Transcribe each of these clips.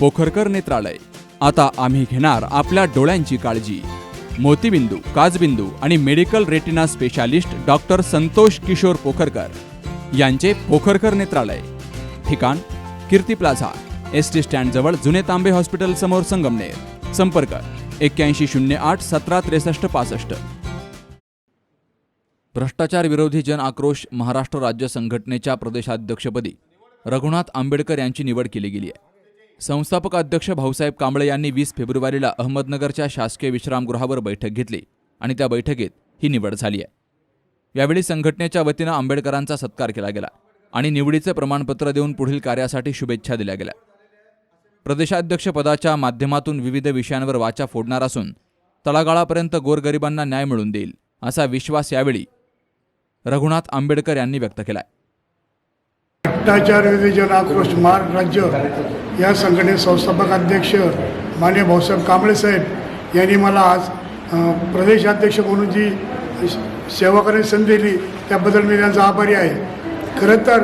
पोखरकर नेत्रालय. आता आम्ही घेणार आपल्या डोळ्यांची काळजी. मोतीबिंदू काजबिंदू आणि medical retina specialist doctor Santosh Kishor Pokharkar यांचे पोखरकर नेत्रालय. ठिकाण कीर्ती प्लाझा एस टी स्टँडजवळ जुने तांबे हॉस्पिटल समोर संगमनेर. संपर्क एक्क्याऐंशी शून्य आठ सतरा त्रेसष्ट पासष्ट. भ्रष्टाचार विरोधी जन आक्रोश महाराष्ट्र राज्य संघटनेच्या प्रदेशाध्यक्षपदी रघुनाथ आंबेडकर यांची निवड केली गेली आहे. संस्थापक अध्यक्ष भाऊसाहेब कांबळे यांनी वीस फेब्रुवारीला अहमदनगरच्या शासकीय विश्रामगृहावर बैठक घेतली आणि त्या बैठकीत ही निवड झाली आहे. यावेळी संघटनेच्या वतीनं आंबेडकरांचा सत्कार केला गेला आणि निवडीचे प्रमाणपत्र देऊन पुढील कार्यासाठी शुभेच्छा दिल्या गेल्या. प्रदेशाध्यक्षपदाच्या माध्यमातून विविध विषयांवर वाचा फोडणार असून तळागाळापर्यंत गोरगरिबांना न्याय मिळून देईल असा विश्वास यावेळी रघुनाथ आंबेडकर यांनी व्यक्त केला आहे. भ्रष्टाचार विरोधी जन आक्रोश महाराष्ट्र राज्य या संघटनेचे संस्थापक अध्यक्ष मान्य भाऊसाहेब कांबळे साहेब यांनी मला आज प्रदेशाध्यक्ष म्हणून जी सेवा करण्याची संधी दिली त्याबद्दल मी त्यांचा आभारी आहे. खरं तर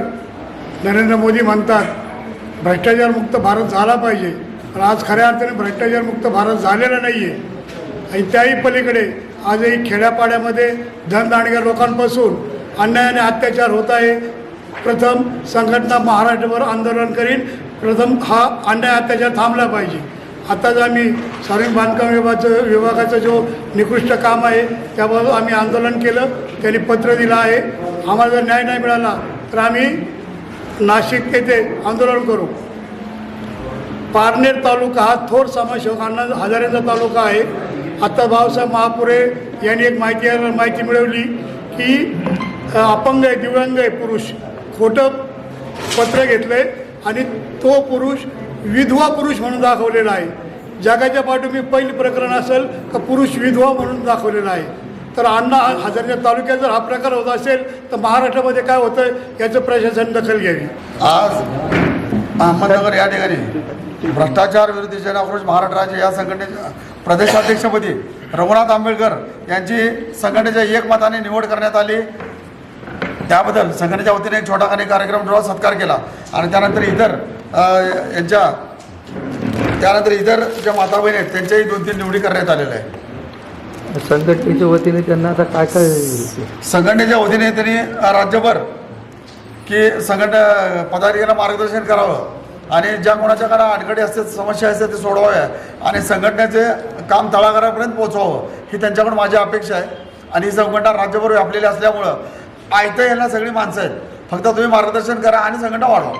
नरेंद्र मोदी म्हणतात भ्रष्टाचारमुक्त भारत झाला पाहिजे. पण आज खऱ्या अर्थाने भ्रष्टाचारमुक्त भारत झालेला नाही आहे आणि त्याही पलीकडे आजही खेड्यापाड्यामध्ये धनदांडग्या लोकांपासून अन्याय आणि अत्याचार होत आहे. प्रथम संघटना महाराष्ट्रभर आंदोलन करीन. प्रथम हा अन्याय अत्याचार थांबला पाहिजे. आताच आम्ही सार्वजनिक बांधकाम विभागाचं विभागाचं जो निकृष्ट काम आहे त्याबाबत आम्ही आंदोलन केलं. त्यांनी पत्र दिलं आहे. आम्हाला जर न्याय नाही मिळाला तर आम्ही नाशिक येथे आंदोलन करू. पारनेर तालुका हा थोर समाजसेवकांना हजारेचा तालुका आहे. आत्ता भाऊसाहेब महापुरे यांनी एक माहिती माहिती मिळवली की अपंग आहे दिव्यांग आहे पुरुष. खोटं पत्र घेतलं आहे आणि तो पुरुष विधवा पुरुष म्हणून दाखवलेला आहे. जगाच्या पाठीमागे पहिले प्रकरण असेल का पुरुष विधवा म्हणून दाखवलेला आहे. तर अण्णा हजारच्या तालुक्यात जर हा प्रकार होत असेल तर महाराष्ट्रामध्ये काय होतं याचं प्रशासन दखल घ्यावी. आज अहमदनगर या ठिकाणी भ्रष्टाचार विरोधी जन आक्रोश महाराष्ट्र राज्य या संघटनेच्या प्रदेशाध्यक्षपदी रघुनाथ आंबेडकर यांची संघटनेच्या एकमताने निवड करण्यात आली. त्याबद्दल संघटनेच्या वतीने एक छोटाखानी कार्यक्रम ठेवला सत्कार केला. आणि त्यानंतर इतर यांच्या त्यानंतर इतर ज्या माता बहिणी आहेत त्यांच्याही दोन तीन निवडी करण्यात आलेल्या आहे संघटनेच्या वतीने त्यांना आता काय काय संघटनेच्या वतीने त्यांनी राज्यभर की संघटना पदाधिकाऱ्यांना मार्गदर्शन करावं. आणि ज्या कोणाच्या काना अडकडी असतात समस्या असतात ते सोडवाव्या. आणि संघटनेचे काम तळागाळापर्यंत पोहोचवावं ही त्यांच्याकडून माझी अपेक्षा आहे. आणि ही संघटना राज्यभर व्यापलेली असल्यामुळं आयतं यांना सगळी माणसं आहेत. फक्त तुम्ही मार्गदर्शन करा आणि संघटना वाढवा.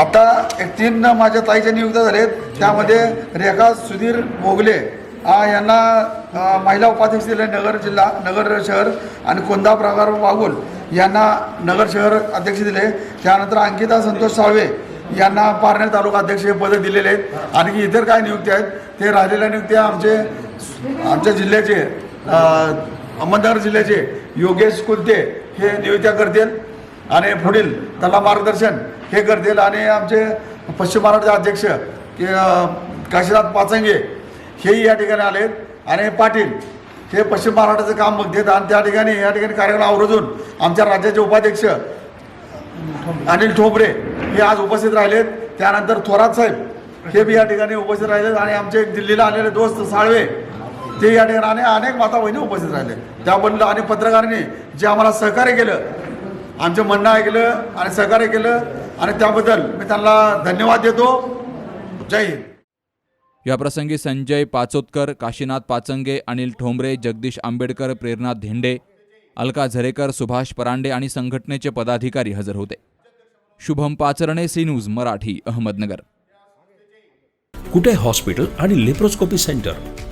आता एक तीन माझ्या ताईच्या नियुक्त झालेत. त्यामध्ये रेखा सुधीर मोगले यांना महिला उपाध्यक्ष दिले नगर जिल्हा नगर शहर आणि कोंदा प्रकार वाघुल यांना नगर शहर अध्यक्ष दिले. त्यानंतर अंकिता संतोष साळवे यांना पारनेर तालुका अध्यक्ष हे पद दिलेले आहेत. आणि इतर काय नियुक्ती आहेत ते राहिलेल्या नियुक्त्या आमचे आमच्या जिल्ह्याचे अहमदनगर जिल्ह्याचे योगेश कुलते हे नियुत्या करतील आणि पुढील त्याला मार्गदर्शन हे करतील आणि आमचे पश्चिम महाराष्ट्राचे अध्यक्ष काशीनाथ पाचंगे हेही या ठिकाणी आलेत आणि पाटील हे पश्चिम महाराष्ट्राचं काम बघतात आणि त्या ठिकाणी या ठिकाणी कार्यक्रम आवरजून आमच्या राज्याचे उपाध्यक्ष अनिल ठोंबरे हे आज उपस्थित राहिलेत. त्यानंतर थोरात साहेब हे बी या ठिकाणी उपस्थित राहिलेत आणि आमचे दिल्लीला आलेले दोस्त साळवे ते या ठिकाणी अनेक माता बहिणी उपस्थित राहिले. त्याबद्दल आणि पत्रकारांनी जे आम्हाला सहकार्य केलं आमचं म्हणणं ऐकलं आणि सहकार्य केलं आणि त्याबद्दल मी त्यांना धन्यवाद देतो. जय हिंद. याप्रसंगी संजय पाचोतकर काशीनाथ पाचंगे अनिल ठोंबरे जगदीश आंबेडकर प्रेरणा धेंडे अलका झरेकर सुभाष परांडे आणि संघटनेचे पदाधिकारी हजर होते. Shubham Pacharne C news Marathi Ahmednagar. Kute hospital आणि लेप्रोस्कोपी सेंटर?